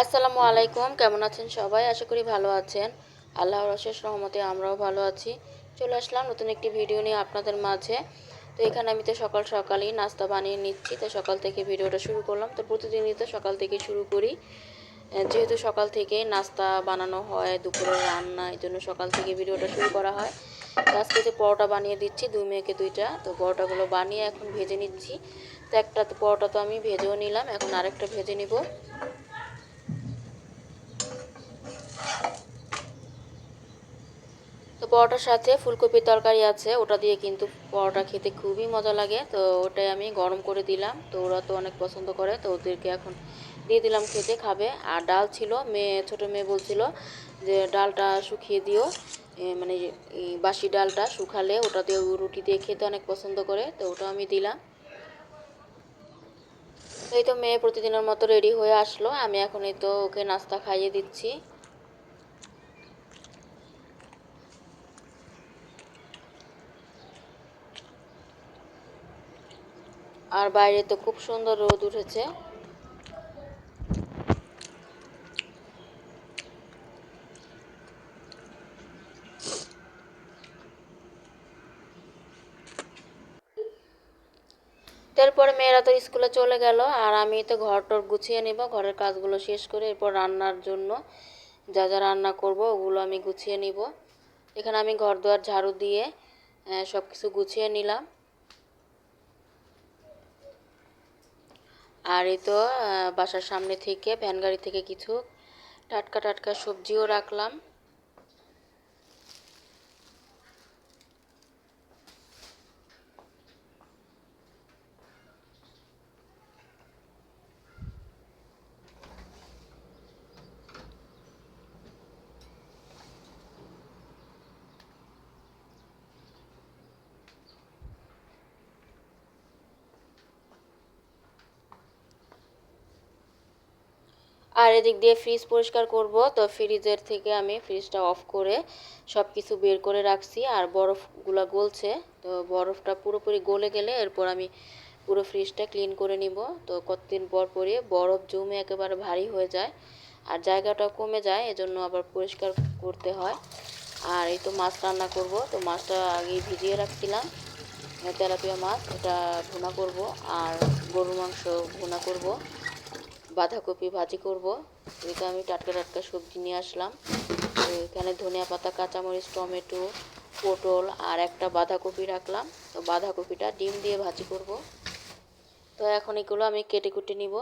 আসসালামু আলাইকুম, কেমন আছেন সবাই? আশা করি ভালো আছেন। আল্লাহর অশেষ রহমতে আমরাও ভালো আছি। চলে আসলাম নতুন একটি ভিডিও নিয়ে আপনাদের মাঝে। তো এখানে আমি তো সকাল সকালই নাস্তা বানিয়ে নিচ্ছি, তো সকাল থেকে ভিডিওটা শুরু করলাম। তো প্রতিদিনই তো সকাল থেকে শুরু করি। যেহেতু সকাল থেকে নাস্তা বানানো হয় দুপুরে রান্না, এই জন্য সকাল থেকে ভিডিওটা শুরু করা হয়। আজকে যে পরোটা বানিয়ে দিচ্ছি, দুই মেয়েকে দুইটা। তো পরোটাগুলো বানিয়ে এখন ভেজে নিচ্ছি। তো একটা পরোটা তো আমি ভেজেও নিলাম, এখন আরেকটা ভেজে নিব। তো পরোটার সাথে ফুলকপির তরকারি আছে, ওটা দিয়ে কিন্তু পরোটা খেতে খুবই মজা লাগে। তো ওটাই আমি গরম করে দিলাম। তো ওরা তো অনেক পছন্দ করে, তো ওদেরকে এখন দিয়ে দিলাম খেতে, খাবে। আর ডাল ছিল, মেয়ে, ছোটো মেয়ে বলছিল যে ডালটা শুকিয়ে দিও। মানে বাসি ডালটা শুকালে ওটা দিয়ে রুটি দিয়ে খেতে অনেক পছন্দ করে, তো ওটা আমি দিলাম। এই তো মেয়ে প্রতিদিনের মতো রেডি হয়ে আসলো। আমি এখন এই তো ওকে নাস্তা খাইয়ে দিচ্ছি। আর বাইরে তো খুব সুন্দর রোদ উঠেছে। তারপরে মেয়েরা তো স্কুলে চলে গেল, আর আমি তো ঘর টর গুছিয়ে নেব, ঘরের কাজগুলো শেষ করে এরপর রান্নার জন্য যা যা রান্না করব ওগুলো আমি গুছিয়ে নিব। এখানে আমি ঘর দুয়ার ঝাড়ু দিয়ে সব কিছু গুছিয়ে নিলাম। আর এই তো বাসার সামনে থেকে ভ্যান গাড়ি থেকে কিছু টাটকা টাটকা সবজিও রাখলাম। আর এদিক দিয়ে ফ্রিজ পরিষ্কার করব। তো ফ্রিজের থেকে আমি ফ্রিজটা অফ করে সব কিছু বের করে রাখছি। আর বরফগুলো গলছে। তো বরফটা পুরোপুরি গলে গেলে এরপর আমি পুরো ফ্রিজটা ক্লিন করে নিব। তো কতদিন পর পরে বরফ জমে একেবারে ভারী হয়ে যায়। আর জায়গাটা কমে যায়, এজন্য আবার পরিষ্কার করতে হয়। আর এই তো মাছ রান্না করব। তো মাছটা আগেই ভিজিয়ে রাখছিলাম। তেলাপিয়া মাছ, এটা ভুনা করব। আর গরুর মাংস ভুনা করব। বাঁধাকপি ভাজি করব। এদিকে আমি টাটকা টাটকা সবজি নিয়ে আসলাম। এখানে ধনিয়া পাতা, কাঁচামরিচ, টমেটো, পটল আর একটা বাঁধাকপি রাখলাম। তো বাঁধাকপিটা ডিম দিয়ে ভাজি করব। তো এখন এগুলো আমি কেটে কুটে নিব।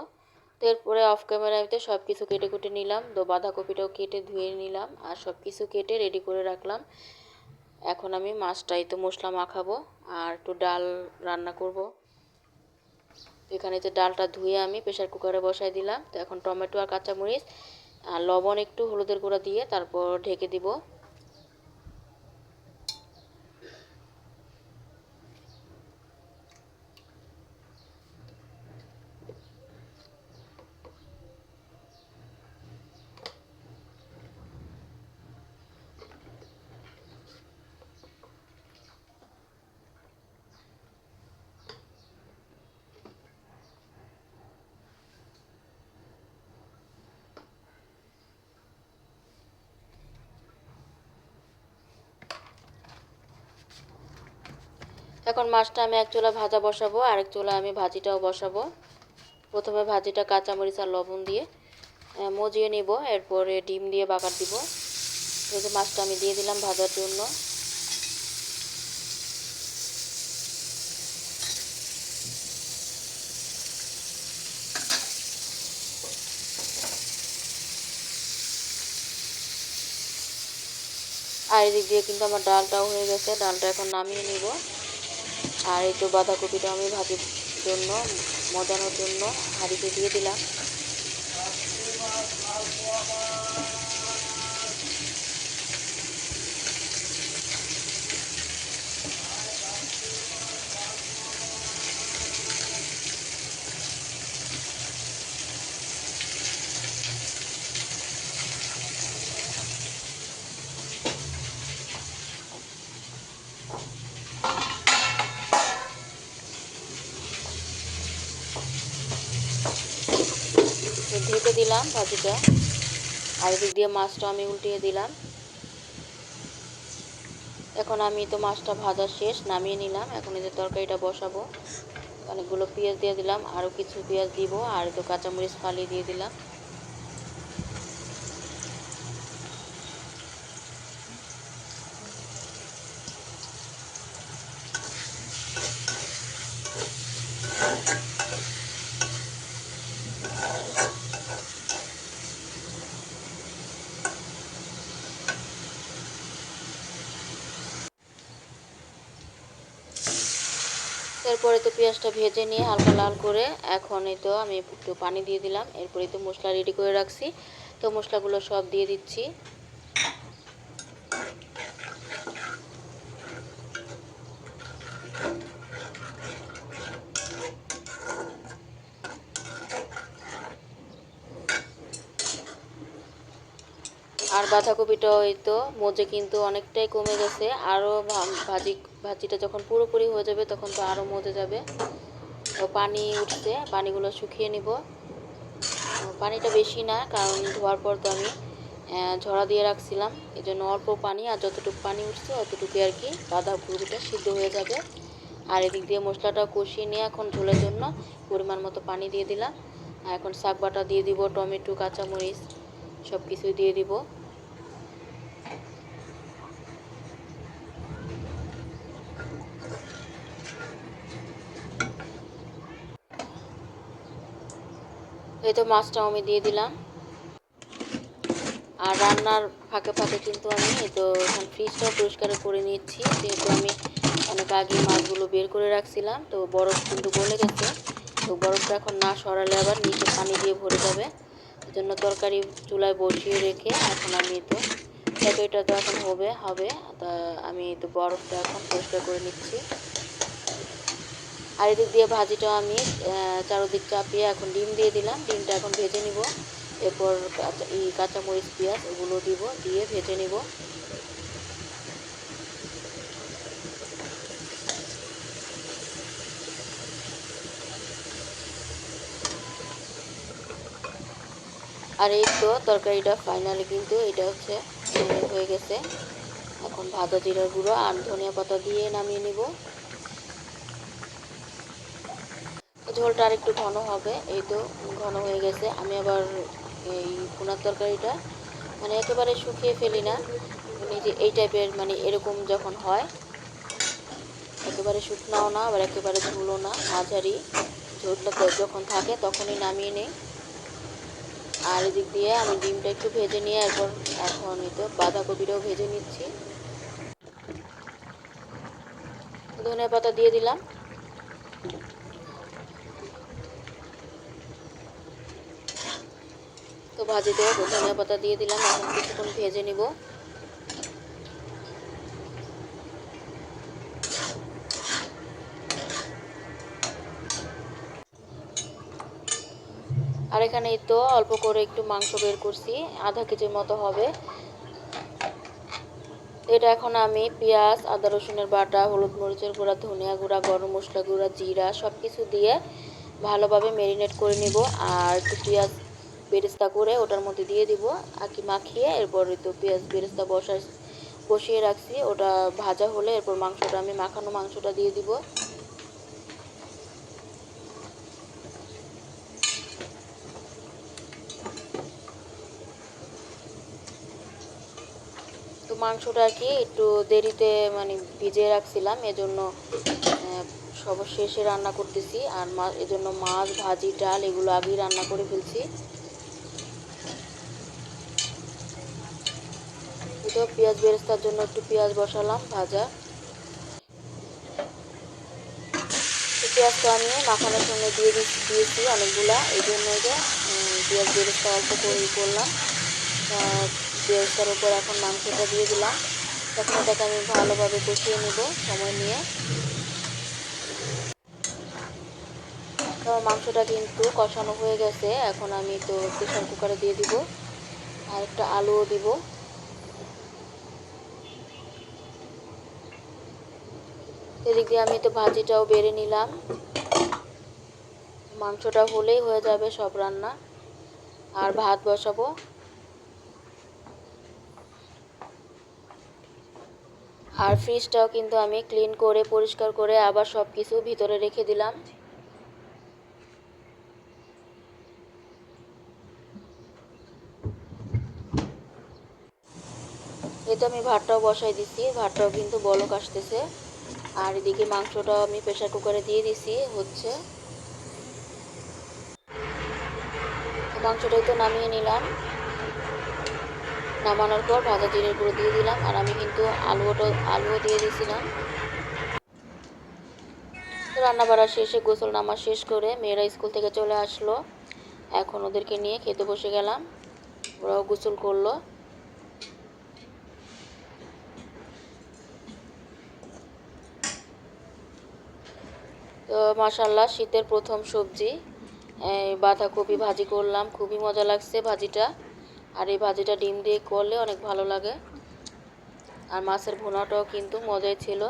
তো এরপরে অফ ক্যামেরাতে সব কিছু কেটে কুটে নিলাম। তো বাঁধাকপিটাও কেটে ধুয়ে নিলাম আর সব কিছু কেটে রেডি করে রাখলাম। এখন আমি মাছটাই তো মশলা মাখাবো আর একটু ডাল রান্না করব। এখানে যে ডালটা ধুয়ে আমি প্রেশার কুকারে বসাই দিলাম। তো এখন টমেটো আর কাঁচামরিচ আর লবণ একটু হলুদের গুঁড়া দিয়ে তারপর ঢেকে দিব। এখন মাছটা আমি এক চুলা ভাজা বসাবো, আরেক চুলা আমি ভাজিটাও বসাবো। প্রথমে ভাজিটা কাঁচামরিচ আর লবণ দিয়ে মজিয়ে নিব, এরপরে ডিম দিয়ে বাগার দিব। এই যে মাছটা আমি দিয়ে দিলাম ভাজার জন্য। আর এদিক দিয়ে কিন্তু আমার ডালটাও হয়ে গেছে, ডালটা এখন নামিয়ে নিব। আর এই তো বাঁধাকপিটা আমি ভাজির জন্য মজানোর জন্য হাঁড়িতে দিয়ে দিলাম। দিলাম ভাজিটা আর এদিক দিয়ে মাছটা আমি উল্টিয়ে দিলাম। এখন আমি তো মাছটা ভাজা শেষ, নামিয়ে নিলাম। এখন এদের তরকারিটা বসাবো। অনেকগুলো পেঁয়াজ দিয়ে দিলাম, আরও কিছু পেঁয়াজ দিব, আর তো কাঁচামরিচ ফালি দিয়ে দিলাম। এরপরে তো পেঁয়াজটা ভেজে নিয়ে হালকা লাল করে এখনই তো আমি একটু পানি দিয়ে দিলাম। এরপরে তো মশলা রেডি করে রাখছি। তো মশলাগুলো সব দিয়ে দিচ্ছি। বাঁধাকপিটাও এই তো মজে কিন্তু অনেকটাই কমে গেছে। আরও ভাজি, ভাজিটা যখন পুরোপুরি হয়ে যাবে তখন তো আরও মজে যাবে। তো পানি উঠছে, পানিগুলো শুকিয়ে নিব। পানিটা বেশি না, কারণ ধোয়ার পর তো আমি ঝরা দিয়ে রাখছিলাম। এই জন্য অল্প পানি আর যতটুকু পানি উঠছে অতটুকু আর কি বাঁধাকপিটা সিদ্ধ হয়ে যাবে। আর এদিক দিয়ে মশলাটা কষিয়ে নিয়ে এখন ঝোলের জন্য পরিমাণ মতো পানি দিয়ে দিলাম। আর এখন শাক বাটা দিয়ে দিব, টমেটো, কাঁচামরিচ সব কিছু দিয়ে দিব। এই তো মাছটাও আমি দিয়ে দিলাম। আর রান্নার ফাঁকে ফাঁকে কিন্তু আমি তো এখন ফ্রিজটাও পরিষ্কার করে নিচ্ছি। যেহেতু আমি অনেক আগে মাছগুলো বের করে রাখছিলাম, তো বরফ কিন্তু গলে গেছে। তো বরফটা এখন না সরালে আবার নিচে পানি দিয়ে ভরে যাবে। জন্য তরকারি চুলায় বসিয়ে রেখে এখন আমি তো তরকারিটা তো এখন হবে হবে, তা আমি তো বরফটা এখন পরিষ্কার করে নিচ্ছি। আর এদিক দিয়ে ভাজিটা আমি চারোদিক চাপিয়ে এখন ডিম দিয়ে দিলাম। ডিমটা এখন ভেজে নিব। এরপর কাঁচা এই কাঁচামরিচ, পেঁয়াজ এগুলো দিব, দিয়ে ভেজে নিব। আর এই তো তরকারিটা ফাইনালি কিন্তু এটা হচ্ছে হয়ে গেছে। এখন ভাজা জিরার গুঁড়ো আর ধনিয়া পাতা দিয়ে নামিয়ে নিব। ঝোলটা আর একটু ঘন হবে, এই তো ঘন হয়ে গেছে। আমি আবার এই পোনার তরকারিটা মানে একেবারে শুকিয়ে ফেলি না। মানে যে এই টাইপের মানে এরকম যখন হয়, একেবারে শুকনাও না, আবার একেবারে ঝুলো না। মাঝারি ঝোলটা যখন থাকে তখনই নামিয়ে নিই। আর এদিক দিয়ে আমি ডিমটা একটু ভেজে নিয়ে এরপর এখন এই তো বাঁধাকপিটাও ভেজে নিচ্ছি। ধনে পাতা দিয়ে দিলাম। তো ভাজিতে ধনিয়া পাতা দিয়ে দিলাম, এখন কিছুক্ষণ ভেজে নিব। আর এখানে তো অল্প করে একটু মাংস বের করছি, আধা কেজির মতো হবে। এটা এখন আমি পেঁয়াজ, আদা রসুনের বাটা, হলুদ মরিচের গুঁড়া, ধনিয়া গুঁড়া, গরম মশলা গুঁড়া, জিরা সব কিছু দিয়ে ভালোভাবে ম্যারিনেট করে নিব। আর একটু পেঁয়াজ বেরেস্তা করে ওটার মধ্যে দিয়ে দিব আর কি মাখিয়ে এরপর তো পেঁয়াজ বেরেস্তা বসা বসিয়ে রাখছি, ওটা ভাজা হলে এরপর মাংসটা আমি মাখানো মাংসটা দিয়ে দিব। তো মাংসটা কি একটু দেরিতে মানে ভিজিয়ে রাখছিলাম, এজন্য সব শেষে রান্না করতেছি, আর মা, এজন্য মাছ, ভাজি, ডাল এগুলো আগেই রান্না করে ফেলছি। পেঁয়াজ বেরেস্তার জন্য একটু পেঁয়াজ বসালাম, ভাজা। পেঁয়াজটা আমি মাখানোর সঙ্গে দিয়ে দিয়েছি অনেকগুলা, এই জন্য যে পেঁয়াজ বেরেস্তা অল্প করে করলাম। পেঁয়াজটার উপর এখন মাংসটা দিয়ে দিলাম। তখন এটাকে আমি ভালোভাবে কষিয়ে নেব সময় নিয়ে। তো মাংসটা কিন্তু কষানো হয়ে গেছে, এখন আমি তো প্রেশার কুকারে দিয়ে দিব। আর একটা আলুও দিব। এদিক দিয়ে আমি তো ভাজিটাও বেড়ে নিলাম। মাংসটা হলেই হয়ে যাবে সব রান্না। আর ভাত বসাবো। আর ফ্রিজটাও কিন্তু আমি ক্লিন করে, পরিষ্কার করে আবার সব কিছু ভিতরে রেখে দিলাম। এই তো আমি ভাতটাও বসাই দিচ্ছি। ভাতটাও কিন্তু বলক আসতেছে। আর এদিকে মাংসটা আমি প্রেশার কুকারে দিয়ে দিছি, হচ্ছে। মাংসটাই তো নামিয়ে নিলাম। নামানোর পর ভাজা জিরের গুঁড়ো দিয়ে দিলাম, আর আমি কিন্তু আলুটা আলুও দিয়ে দিয়েছিলাম রান্না বাড়া শেষে গোসল নামা শেষ করে মেয়েরা স্কুল থেকে চলে আসলো। এখন ওদেরকে নিয়ে খেতে বসে গেলাম। ওরাও গোসল করল। তো মাসাল্লাহ শীতের প্রথম সবজি। বাঁধাকপি ভাজি করলাম, খুবই মজা লাগছে ভাজিটা। আর এই ভাজিটা ডিম দিয়ে করলে অনেক ভালো লাগে। আর মাছের ভুনাটাও কিন্তু মজাই ছিল।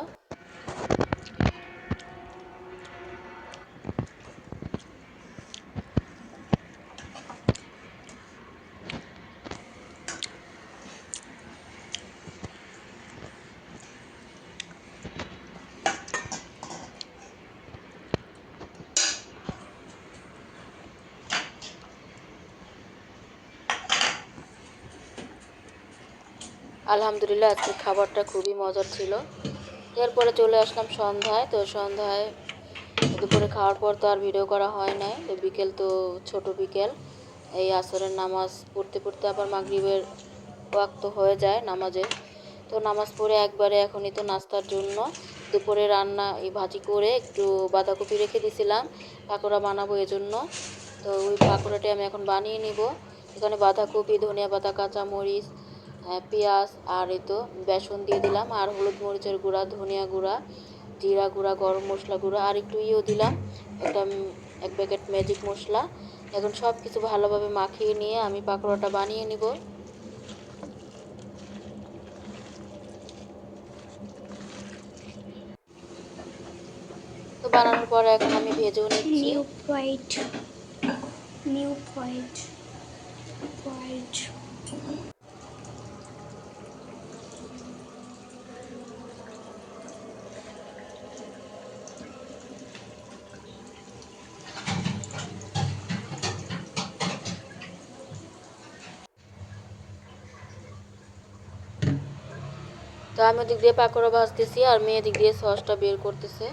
আলহামদুলিল্লাহ, আজকে খাবারটা খুবই মজার ছিল। এরপরে চলে আসলাম সন্ধ্যায়। তো সন্ধ্যায় দুপুরে খাওয়ার পর তো আর ভিডিও করা হয় নাই। তো বিকেল তো ছোট বিকেল। এই আসরের নামাজ পড়তে পড়তে আবার মাগরিবের ওয়াক্ত হয়ে যায় নামাজের। তো নামাজ পড়ে একবারে এখনই তো নাস্তার জন্য। দুপুরে রান্না, এই ভাজি করে একটু বাঁধাকপি রেখে দিছিলাম। পাকোড়া বানাবো এজন্য। তো ওই পাকোড়াটি আমি এখন বানিয়ে নিব। এখানে বাঁধাকপি, ধনিয়া পাতা, কাঁচামরিচ পেঁয়াজ আর এই তো বেসন দিয়ে দিলাম। আর হলুদ মরিচের গুঁড়া, ধনিয়া গুঁড়া, জিরা গুঁড়া, গরম মশলা গুঁড়া, আর একটু ইয়েও দিলাম। একটা এক প্যাকেট ম্যাজিক মশলা। এখন সব কিছু ভালোভাবে মাখিয়ে নিয়ে আমি পাকোড়াটা বানিয়ে নিব। তো বানানোর পর এখন আমি ভেজেও নিচ্ছি। white new white white তো আমি ওদিক দিয়ে পাকোড়া ভাজতেছি আর মেয়ে দিক দিয়ে সসটা বের করতেছে।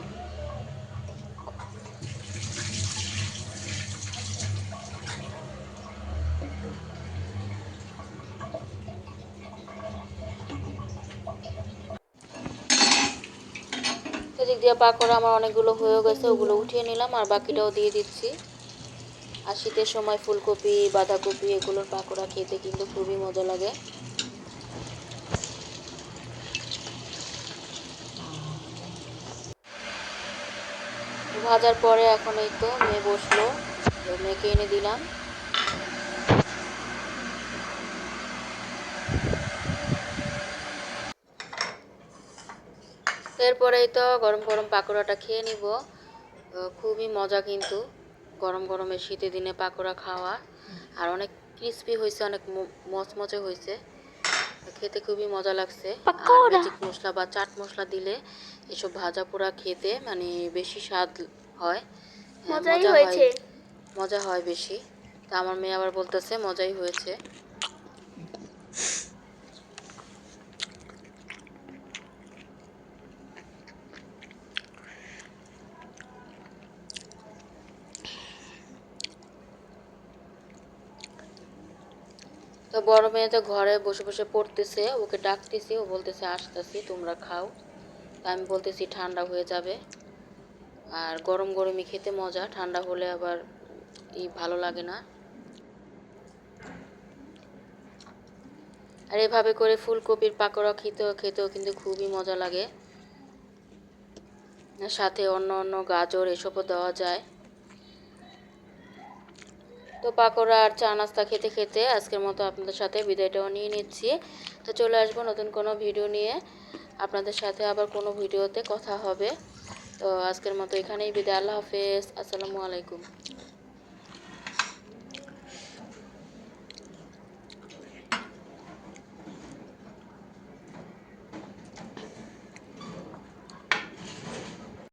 এদিক দিয়ে পাকোড়া আমার অনেকগুলো হয়ে গেছে, ওগুলো উঠিয়ে নিলাম আর বাকিটাও দিয়ে দিচ্ছি। আর শীতের সময় ফুলকপি, বাঁধাকপি, এগুলোর পাকোড়া খেতে কিন্তু খুবই মজা লাগে। ভাজার পরে এখন এই তো মেয়ে বসল মেয়েকে এনে দিলাম। এরপরেই তো গরম গরম পাকোড়াটা খেয়ে নিব। খুবই মজা কিন্তু গরম গরমে শীতের দিনে পাকোড়া খাওয়া। আর অনেক ক্রিস্পি হয়েছে, অনেক মচমচে হয়েছে। খেতে খুবই মজা লাগছে। আর ম্যাজিক মশলা বা চাট মশলা দিলে এসব ভাজা পোড়া খেতে মানে বেশি স্বাদ হয়। মজাই মজা হয়েছে। মজা হয় বেশি। তা আমার মেয়ে আবার বলতেছে মজাই হয়েছে। তো বড় মেয়ে তো ঘরে বসে বসে পড়তেছে, ওকে ডাকতেছি, ও বলতেছে, আসতেছি, তোমরা খাও। আমি বলতেছি, ঠান্ডা হয়ে যাবে। আর গরম গরমই খেতে মজা, ঠান্ডা হলে আবার ই ভালো লাগে না। আর এভাবে করে ফুলকপির পাকোড়া খেতেও খেতেও কিন্তু খুবই মজা লাগে। সাথে অন্য অন্য গাজর এসবও দেওয়া যায়। তো পাকোড়া আর চা নাস্তা খেতে খেতে আজকের মতো আপনাদের সাথে বিদায়টাও নিয়ে নিচ্ছি। তো চলে আসব নতুন কোনো ভিডিও নিয়ে। আপনাদের সাথে আবার কোনো ভিডিওতে কথা হবে। তো আজকের মতো এখানেই বিদায়। আল্লাহ হাফেজ। আসসালামু আলাইকুম।